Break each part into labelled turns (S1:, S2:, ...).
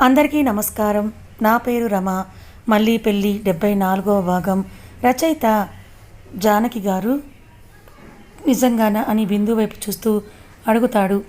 S1: అందరికీ నమస్కారం. నా పేరు రమ. మళ్ళీ పెళ్ళి డెబ్బై నాలుగవ భాగం. రచయిత జానకి గారు నిజంగానా అని బిందు వైపు చూస్తూ అడుగుతాడు.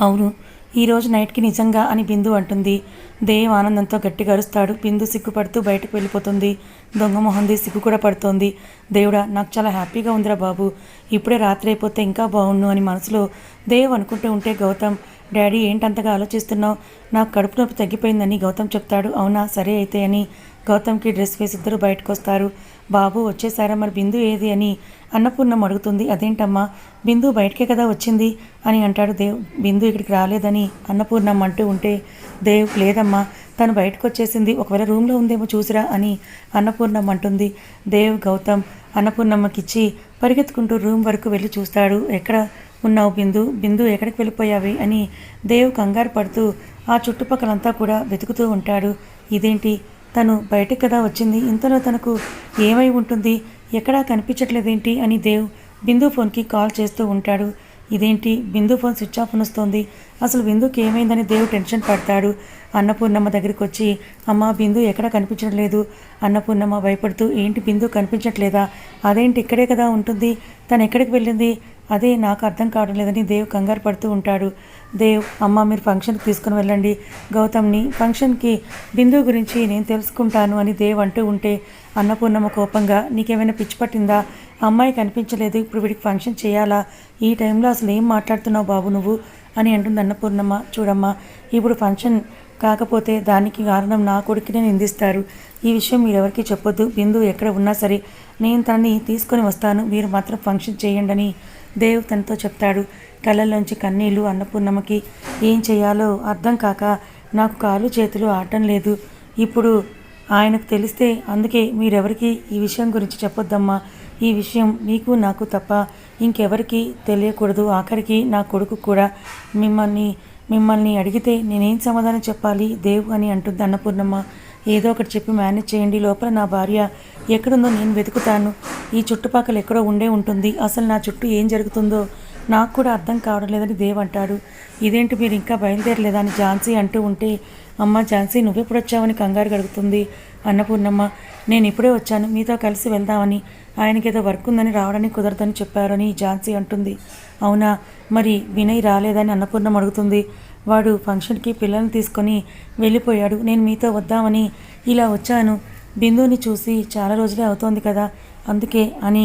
S1: అవును ఈరోజు నైట్కి నిజంగా అని బిందు అంటుంది. దేవ్ ఆనందంతో గట్టిగా అరుస్తాడు. బిందు సిగ్గుపడుతూ బయటకు వెళ్ళిపోతుంది. దొంగ మొహంది సిగ్గు కూడా పడుతోంది. దేవుడా నాకు చాలా హ్యాపీగా ఉందిరా బాబు. ఇప్పుడే రాత్రి అయిపోతే ఇంకా బాగుండు అని మనసులో దేవ్ అనుకుంటూ ఉంటే గౌతమ్ డాడీ ఏంటంతగా ఆలోచిస్తున్నావు? నాకు కడుపు నొప్పి తగ్గిపోయిందని గౌతమ్ చెప్తాడు. అవునా? సరే అయితే అని గౌతమ్కి డ్రెస్ వేసి ఇద్దరు బయటకు వస్తారు బాబు వచ్చేసారా మరి బిందు ఏది అని అన్నపూర్ణం అడుగుతుంది. అదేంటమ్మా? బిందు బయటకే కదా వచ్చింది? అని అంటాడు దేవ్. బిందు ఇక్కడికి రాలేదని అన్నపూర్ణం అంటూ ఉంటే దేవ్ లేదమ్మా తను బయటకు వచ్చేసింది ఒకవేళ రూమ్లో ఉందేమో చూసిరా అని అన్నపూర్ణం అంటుంది. దేవ్ గౌతమ్ అన్నపూర్ణమ్మకిచ్చి పరిగెత్తుకుంటూ రూమ్ వరకు వెళ్ళి చూస్తాడు. ఎక్కడ? ఉన్నావు బిందు. బిందు ఎక్కడికి వెళ్ళిపోయావి అని దేవ్ కంగారు పడుతూ ఆ చుట్టుపక్కలంతా కూడా వెతుకుతూ ఉంటాడు. ఇదేంటి? తను బయటకు కదా వచ్చింది. ఇంతలో తనకు ఏమై ఉంటుంది? ఎక్కడా కనిపించట్లేదేంటి? అని దేవ్ బిందు ఫోన్కి కాల్ చేస్తూ ఉంటాడు. ఇదేంటి? బిందు ఫోన్ స్విచ్ ఆఫ్ వస్తుంది అసలు బిందుకి ఏమైందని దేవ్ టెన్షన్ పడతాడు. అన్నపూర్ణమ్మ దగ్గరికి వచ్చి అమ్మ బిందు ఎక్కడ కనిపించడం లేదు అన్నపూర్ణమ్మ భయపడుతూ ఏంటి బిందు కనిపించట్లేదా? అదేంటి ఇక్కడే కదా ఉంటుంది? తను ఎక్కడికి వెళ్ళింది? అదే నాకు అర్థం కావడం లేదని దేవ్ కంగారు పడుతూ ఉంటాడు. దేవ్ అమ్మ మీరు ఫంక్షన్కి తీసుకుని వెళ్ళండి. గౌతమ్ని ఫంక్షన్కి బిందు గురించి నేను తెలుసుకుంటాను అని దేవ్ అంటూ ఉంటే అన్నపూర్ణమ్మ కోపంగా నీకేమైనా పిచ్చి పట్టిందా? అమ్మాయి కనిపించలేదు ఇప్పుడు వీడికి ఫంక్షన్ చేయాలా? ఈ టైంలో అసలు ఏం మాట్లాడుతున్నావు బాబు నువ్వు? అని అంటుంది అన్నపూర్ణమ్మ. చూడమ్మా ఇప్పుడు ఫంక్షన్ కాకపోతే దానికి కారణం నా కొడుకునే నిందిస్తారు. ఈ విషయం మీరెవరికి చెప్పొద్దు. బిందు ఎక్కడ ఉన్నా సరే నేను తనని తీసుకొని వస్తాను. మీరు మాత్రం ఫంక్షన్ చేయండి అని దేవ్ తనతో చెప్తాడు కళ్ళల్లోంచి కన్నీళ్ళు అన్నపూర్ణమ్మకి. ఏం చేయాలో అర్థం కాక నాకు కాలు చేతులు ఆడటం లేదు. ఇప్పుడు ఆయనకు తెలిస్తే అందుకే మీరెవరికి ఈ విషయం గురించి చెప్పొద్దమ్మా. ఈ విషయం నీకు నాకు తప్ప ఇంకెవరికి తెలియకూడదు. ఆఖరికి నా కొడుకు కూడా. మిమ్మల్ని మిమ్మల్ని అడిగితే నేనేం సమాధానం చెప్పాలి? దేవ్ అని అంటుంది అన్నపూర్ణమ్మ. ఏదో ఒకటి చెప్పి మేనేజ్ చేయండి. లోపల నా భార్య ఎక్కడుందో నేను వెతుకుతాను. ఈ చుట్టుపక్కల ఎక్కడో ఉండే ఉంటుంది. అసలు నా చుట్టూ ఏం జరుగుతుందో నాకు కూడా అర్థం కావడం లేదని దేవ్ అంటాడు. ఇదేంటి మీరు ఇంకా బయలుదేరలేదా అని ఝాన్సీ అంటూ ఉంటే అమ్మ ఝాన్సీ నువ్వెప్పుడు వచ్చావని కంగారు గడుగుతుంది అన్నపూర్ణమ్మ నేను ఇప్పుడే వచ్చాను. మీతో కలిసి వెళ్దామని. ఆయనకి ఏదో వర్క్ ఉందని రావడానికి కుదరదని చెప్పారని ఝాన్సీ అంటుంది. అవునా? మరి వినయ్ రాలేదని అన్నపూర్ణం అడుగుతుంది. వాడు ఫంక్షన్కి పిల్లల్ని తీసుకొని వెళ్ళిపోయాడు. నేను మీతో వద్దామని ఇలా వచ్చాను. బిందుని చూసి చాలా రోజులే అవుతోంది కదా? అందుకే అని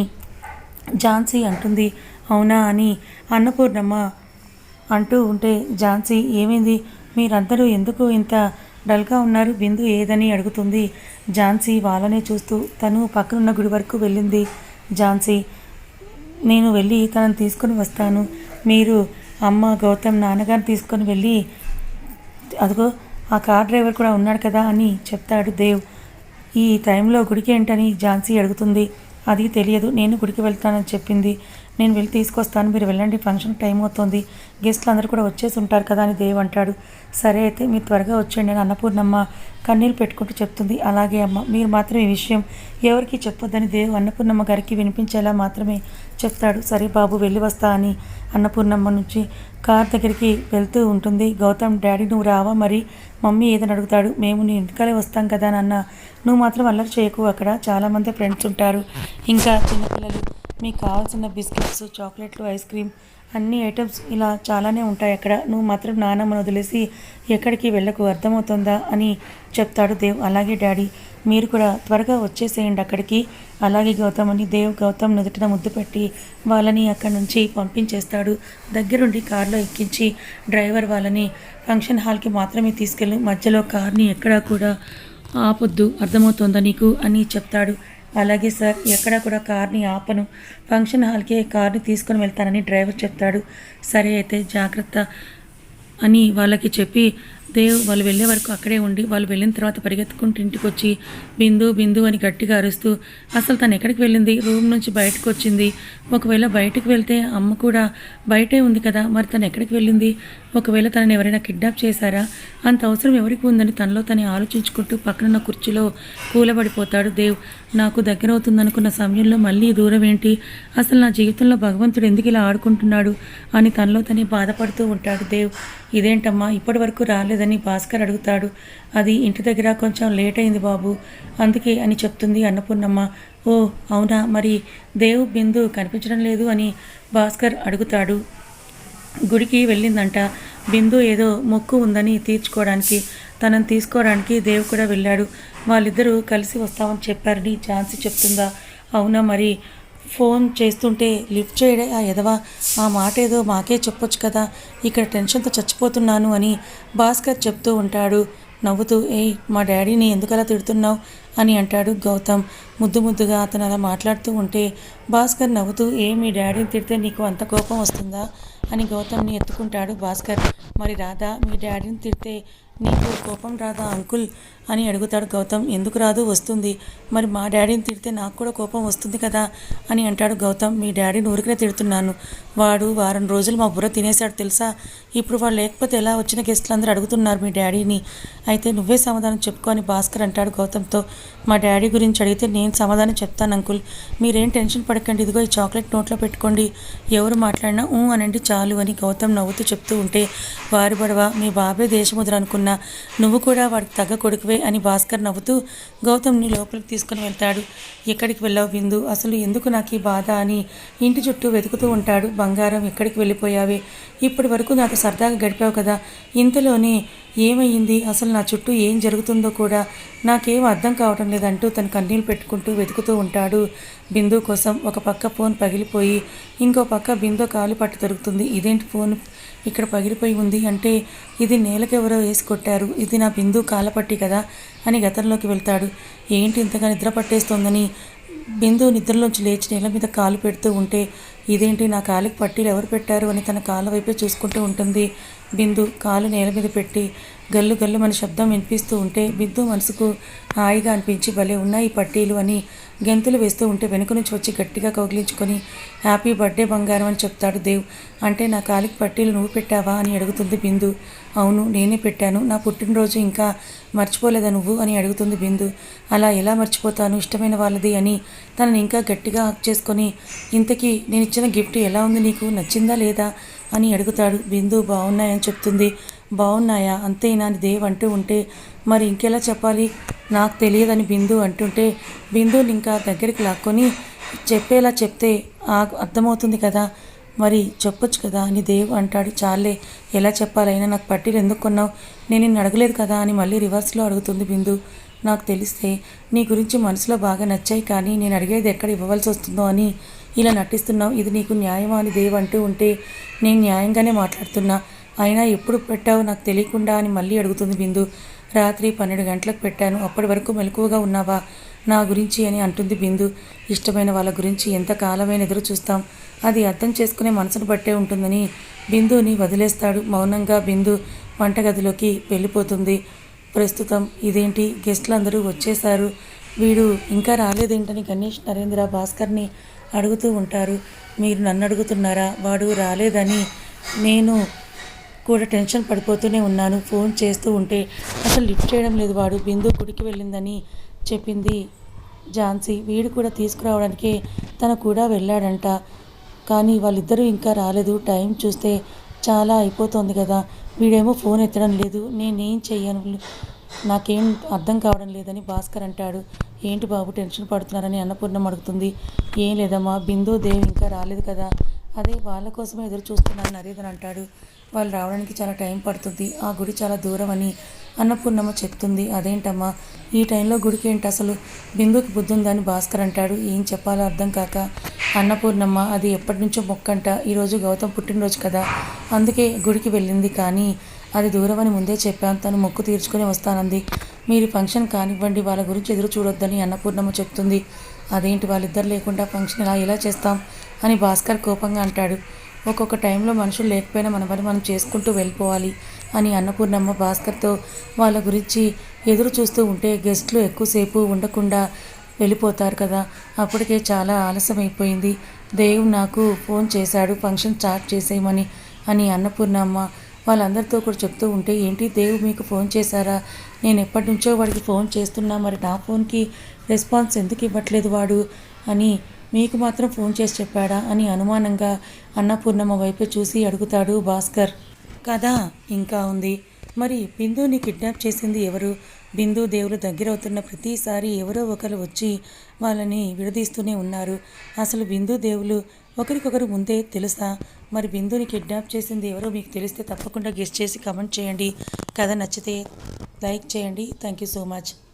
S1: ఝాన్సీ అంటుంది. అవునా అని అన్నపూర్ణమ్మ అంటూ ఉంటే ఝాన్సీ ఏమైంది? మీరందరూ ఎందుకు ఇంత డల్గా ఉన్నారు? బిందు ఏదని అడుగుతుంది. ఝాన్సీ వాళ్ళనే చూస్తూ తను పక్కనున్న గుడి వరకు వెళ్ళింది. ఝాన్సీ నేను వెళ్ళి తనను తీసుకొని వస్తాను. మీరు అమ్మ గౌతమ్ నాన్నగారిని తీసుకొని వెళ్ళి అదిగో ఆ కార్ డ్రైవర్ కూడా ఉన్నాడు కదా అని చెప్తాడు దేవ్. ఈ టైంలో గుడికి ఏంటని ఝాన్సీ అడుగుతుంది. అది తెలియదు నేను గుడికి వెళ్తానని చెప్పింది. నేను వెళ్ళి తీసుకొస్తాను మీరు వెళ్ళండి ఫంక్షన్ టైం అవుతుంది గెస్ట్లు అందరూ కూడా వచ్చేసి ఉంటారు కదా అని దేవ్ అంటాడు. సరే అయితే మీరు త్వరగా వచ్చేయండి అని అన్నపూర్ణమ్మ కన్నీళ్ళు పెట్టుకుంటూ చెప్తుంది. అలాగే అమ్మ మీరు మాత్రం ఈ విషయం ఎవరికి చెప్పొద్దని దేవ్ అన్నపూర్ణమ్మ గారికి వినిపించేలా మాత్రమే చెప్తాడు. సరే బాబు వెళ్ళి వస్తా అని అన్నపూర్ణమ్మ నుంచి కార్ దగ్గరికి వెళ్తూ ఉంటుంది. గౌతమ్ డాడీ నువ్వు రావా మరి? మమ్మీ ఏదని అడుగుతాడు. మేము నీ ఇంటికాలే వస్తాం కదా నాన్న. నువ్వు మాత్రం అల్లరి చేయకు అక్కడ. చాలామంది ఫ్రెండ్స్ ఉంటారు. ఇంకా చిన్నపిల్లలు మీకు కావాల్సిన బిస్కెట్స్ చాక్లెట్లు ఐస్ క్రీమ్ అన్ని ఐటమ్స్ ఇలా చాలానే ఉంటాయి అక్కడ. నువ్వు మాత్రం నాన్నమ్మను వదిలేసి ఎక్కడికి వెళ్ళకు అర్థమవుతుందా అని చెప్తాడు దేవ్. అలాగే డాడీ మీరు కూడా త్వరగా వచ్చేసేయండి అక్కడికి. అలాగే గౌతమ్ అని దేవ్ గౌతమ్ నుదుటిన ముద్దు పెట్టి వాళ్ళని అక్కడి నుంచి పంపించేస్తాడు. దగ్గరుండి కారులో ఎక్కించి డ్రైవర్ వాళ్ళని ఫంక్షన్ హాల్కి మాత్రమే తీసుకెళ్ళి. మధ్యలో కార్ని ఎక్కడా కూడా ఆపొద్దు అర్థమవుతుందా నీకు అని చెప్తాడు. అలాగే సార్ ఎక్కడా కూడా కార్ని ఆపను. ఫంక్షన్ హాల్కే కార్ని తీసుకొని వెళ్తానని డ్రైవర్ చెప్తాడు. సరే అయితే జాగ్రత్త అని వాళ్ళకి చెప్పి దేవ్ వాళ్ళు వెళ్ళే వరకు అక్కడే ఉండి వాళ్ళు వెళ్ళిన తర్వాత పరిగెత్తుకుంటూ ఇంటికి వచ్చి బిందు బిందు అని గట్టిగా అరుస్తూ అసలు తను ఎక్కడికి వెళ్ళింది? రూమ్ నుంచి బయటకు వచ్చింది ఒకవేళ బయటకు వెళ్తే అమ్మ కూడా బయటే ఉంది కదా మరి తను ఎక్కడికి వెళ్ళింది? ఒకవేళ తనని ఎవరైనా కిడ్నాప్ చేశారా? అంత అవసరం ఎవరికి ఉందని తనలో తనే ఆలోచించుకుంటూ పక్కనున్న కుర్చీలో కూలబడిపోతాడు దేవ్. నాకు దగ్గర అవుతుందనుకున్న సమయంలో మళ్ళీ దూరం ఏంటి? అసలు నా జీవితంలో భగవంతుడు ఎందుకు ఇలా ఆడుకుంటున్నాడు? అని తనలో తనే బాధపడుతూ ఉంటాడు దేవ్. ఇదేంటమ్మా ఇప్పటి వరకు రాలేదని భాస్కర్ అడుగుతాడు. అది ఇంటి దగ్గర కొంచెం లేట్ అయింది బాబు. అందుకే అని చెప్తుంది అన్నపూర్ణమ్మ. ఓ అవునా? మరి దేవ్ బిందు కనిపించడం లేదు అని భాస్కర్ అడుగుతాడు. గుడికి వెళ్ళిందంట. బిందు ఏదో మొక్కు ఉందని తీర్చుకోవడానికి తనని తీసుకోవడానికి దేవ్ కూడా వెళ్ళాడు. వాళ్ళిద్దరూ కలిసి వస్తామని చెప్పారని ఝాన్సీ చెప్తుందా? అవునా మరి? ఫోన్ చేస్తుంటే లిఫ్ట్ చేయడే ఆ ఎదవా ఆ మాట ఏదో మాకే చెప్పొచ్చు కదా ఇక్కడ టెన్షన్తో చచ్చిపోతున్నాను అని భాస్కర్ చెప్తూ ఉంటాడు. నవ్వుతూ ఏయ్ మా డాడీని ఎందుకలా తిడుతున్నావు? అని అంటాడు గౌతమ్. ముద్దు ముద్దుగా అతను అలా మాట్లాడుతూ ఉంటే భాస్కర్ నవ్వుతూ ఏ మీ డాడీని తిడితే నీకు అంత కోపం వస్తుందా? అని గౌతమ్ని ఎత్తుకుంటాడు భాస్కర్. మరి రాధా మీ డాడీని తిడితే నీకు కోపం రాదా అంకుల్? అని అడుగుతాడు గౌతమ్. ఎందుకు రాదు? వస్తుంది. మరి మా డాడీని తిడితే నాకు కూడా కోపం వస్తుంది కదా? అని అంటాడు గౌతమ్. మీ డాడీని ఊరికనే తిడుతున్నాను. వాడు వారం రోజులు మా బుర్ర తినేశాడు తెలుసా? ఇప్పుడు వాడు లేకపోతే ఎలా వచ్చిన గెస్ట్లు అందరూ అడుగుతున్నారు మీ డాడీని? అయితే నువ్వే సమాధానం చెప్పుకోని భాస్కర్ అంటాడు గౌతమ్తో. మా డాడీ గురించి అడిగితే నేను సమాధానం చెప్తాను అంకుల్. మీరేం టెన్షన్ పడకండి. ఇదిగో ఈ చాక్లెట్ నోట్లో పెట్టుకోండి. ఎవరు మాట్లాడినా ఊ అనండి చాలు అని గౌతమ్ నవ్వుతూ చెప్తూ ఉంటే వారి బడవ మీ బాబే దేశముద్ర అనుకున్నా నువ్వు కూడా వాడికి తగ్గ కొడుకువే అని భాస్కర్ నవ్వుతూ గౌతమ్ని లోపలికి తీసుకుని వెళ్తాడు. ఎక్కడికి వెళ్ళావు బిందు అసలు ఎందుకు నాకు ఈ బాధ? అని ఇంటి చుట్టూ వెతుకుతూ ఉంటాడు. బంగారం ఎక్కడికి వెళ్ళిపోయావే? ఇప్పటి వరకు నాకు సరదాగా గడిపావు కదా? ఇంతలోనే ఏమైంది అసలు నా చుట్టూ ఏం జరుగుతుందో కూడా నాకేం అర్థం కావటం లేదంటూ తన కన్నీళ్ళు పెట్టుకుంటూ వెతుకుతూ ఉంటాడు బిందు కోసం ఒక పక్క ఫోన్ పగిలిపోయి ఇంకో పక్క బిందు కాలు పట్టు దొరుకుతుంది ఇదేంటి ఫోన్? ఇక్కడ పగిలిపోయి ఉంది అంటే ఇది నేలకెవరో వేసి కొట్టారు. ఇది నా బిందు కాలపట్టి కదా అని గతంలోకి వెళ్తాడు. ఏంటి ఇంతగా నిద్ర పట్టేస్తోందని? బిందు నిద్రలోంచి లేచి నేల మీద కాలు పెడుతూ ఉంటే ఇదేంటి నా కాలుకి పట్టీలు ఎవరు పెట్టారు అని తన కాళ్ళ వైపే చూసుకుంటూ ఉంటుంది. బిందు కాలు నేల మీద పెట్టి గల్లు గల్లు మన శబ్దం వినిపిస్తూ ఉంటే బిందు మనసుకు హాయిగా అనిపించి భలే ఉన్నాయి పట్టీలు అని గెంతులు వేస్తూ ఉంటే వెనుక నుంచి వచ్చి గట్టిగా కౌగిలించుకొని హ్యాపీ బర్త్డే బంగారం అని చెప్తాడు దేవ్. అంటే నా కాలికి పట్టీలు నువ్వు పెట్టావా? అని అడుగుతుంది బిందు. అవును నేనే పెట్టాను. నా పుట్టినరోజు ఇంకా మర్చిపోలేదా నువ్వు? అని అడుగుతుంది బిందు. అలా ఎలా మర్చిపోతాను? ఇష్టమైన వాళ్ళది అని తనని ఇంకా గట్టిగా హక్ చేసుకొని ఇంతకీ నేను ఇచ్చిన గిఫ్ట్ ఎలా ఉంది నీకు? నచ్చిందా లేదా? అని అడుగుతాడు బిందు. బాగున్నాయని చెప్తుంది. బాగున్నాయా అంతేనా అని దేవ్ అంటూ ఉంటే మరి ఇంకెలా చెప్పాలి? నాకు తెలియదని బిందు అంటుంటే బిందుని ఇంకా దగ్గరికి లాక్కొని చెప్పేలా చెప్తే ఆ అర్థమవుతుంది కదా? మరి చెప్పొచ్చు కదా అని దేవ్ అంటాడు. చాలే ఎలా చెప్పాలైనా నాకు పట్టీలు ఎందుకు కొన్నావు? నేను నిన్ను అడగలేదు కదా అని మళ్ళీ రివర్స్లో అడుగుతుంది బిందు. నాకు తెలిస్తే నీ గురించి మనసులో బాగా నచ్చాయి కానీ నేను అడిగేది ఎక్కడ ఇవ్వవలసి వస్తుందో అని ఇలా నటిస్తున్నావు. ఇది నీకు న్యాయమా అని దేవ్ అంటూ ఉంటే నేను న్యాయంగానే మాట్లాడుతున్నా. అయినా ఎప్పుడు పెట్టావు? నాకు తెలియకుండా అని మళ్ళీ అడుగుతుంది బిందు. రాత్రి పన్నెండు గంటలకు పెట్టాను. అప్పటి వరకు మెలకువగా ఉన్నావా? నా గురించి అని అంటుంది బిందు. ఇష్టమైన వాళ్ళ గురించి ఎంతకాలమైన ఎదురు చూస్తాం? అది అర్థం చేసుకునే మనసును బట్టే ఉంటుందని బిందుని వదిలేస్తాడు. మౌనంగా బిందు వంటగదిలోకి వెళ్ళిపోతుంది. ప్రస్తుతం ఇదేంటి? గెస్ట్లు అందరూ వచ్చేశారు. వీడు ఇంకా రాలేదేంటని గణేష్ నరేంద్ర భాస్కర్ని అడుగుతూ ఉంటారు. మీరు నన్ను అడుగుతున్నారా? వాడు రాలేదని నేను కూడా టెన్షన్ పడిపోతూనే ఉన్నాను. ఫోన్ చేస్తూ ఉంటే అసలు లిఫ్ట్ చేయడం లేదు వాడు. బిందు గుడికి వెళ్ళిందని చెప్పింది ఝాన్సీ. వీడు కూడా తీసుకురావడానికే తను కూడా వెళ్ళాడంట. కానీ వాళ్ళిద్దరూ ఇంకా రాలేదు. టైం చూస్తే చాలా అయిపోతుంది కదా. వీడేమో ఫోన్ ఎత్తడం లేదు. నేనేం చెయ్యను? నాకేం అర్థం కావడం లేదని భాస్కర్ అంటాడు. ఏంటి బాబు టెన్షన్ పడుతున్నారని అన్నపూర్ణం అడుగుతుంది. ఏం లేదమ్మా. బిందు దేవి ఇంకా రాలేదు కదా. అదే వాళ్ళ కోసమే ఎదురు చూస్తున్నాను నరేంద్ర అంటాడు. వాళ్ళు రావడానికి చాలా టైం పడుతుంది. ఆ గుడి చాలా దూరం అని అన్నపూర్ణమ్మ చెప్తుంది. అదేంటమ్మా ఈ టైంలో గుడికి ఏంటి అసలు? బిందుకి బుద్ధి ఉందని భాస్కర్ అంటాడు. ఏం చెప్పాలో అర్థం కాక అన్నపూర్ణమ్మ అది ఎప్పటి నుంచో మొక్కంట. ఈరోజు గౌతమ్ పుట్టినరోజు కదా. అందుకే గుడికి వెళ్ళింది కానీ అది దూరం అని ముందే చెప్పాను తను మొక్కు తీర్చుకొని వస్తానంది. మీరు ఫంక్షన్ కానివ్వండి వాళ్ళ గురించి ఎదురు చూడొద్దని అన్నపూర్ణమ్మ చెప్తుంది. అదేంటి వాళ్ళిద్దరు లేకుండా ఫంక్షన్ ఇలా ఎలా చేస్తాం? అని భాస్కర్ కోపంగా అంటాడు. ఒక్కొక్క టైంలో మనుషులు లేకపోయినా మన పని మనం చేసుకుంటూ వెళ్ళిపోవాలి అని అన్నపూర్ణమ్మ భాస్కర్తో వాళ్ళ గురించి ఎదురు చూస్తూ ఉంటే గెస్ట్లు ఎక్కువసేపు ఉండకుండా వెళ్ళిపోతారు కదా. అప్పటికే చాలా ఆలస్యం అయిపోయింది దేవ్ నాకు ఫోన్ చేశాడు ఫంక్షన్ స్టార్ట్ చేసేయమని అని అన్నపూర్ణమ్మ వాళ్ళందరితో కూడా చెప్తూ ఉంటే ఏంటి దేవ్ మీకు ఫోన్ చేశారా? నేను ఎప్పటి నుంచో వాడికి ఫోన్ చేస్తున్నా మరి నా ఫోన్కి రెస్పాన్స్ ఎందుకు ఇవ్వట్లేదు వాడు? అని మీకు మాత్రం ఫోన్ చేసి చెప్పాడా అని అనుమానంగా అన్నపూర్ణమ్మ వైపు చూసి అడుగుతాడు భాస్కర్. కథ ఇంకా ఉంది. మరి బిందుని కిడ్నాప్ చేసింది ఎవరు? బిందు దేవులు దగ్గరవుతున్న ప్రతిసారి ఎవరో ఒకరు వచ్చి వాళ్ళని విడదీస్తూనే ఉన్నారు. అసలు బిందు దేవులు ఒకరికొకరు ముందే తెలుసా? మరి బిందుని కిడ్నాప్ చేసింది ఎవరో మీకు తెలిస్తే తప్పకుండా గెస్ట్ చేసి కమెంట్ చేయండి. కథ నచ్చితే లైక్ చేయండి. Thank you so much.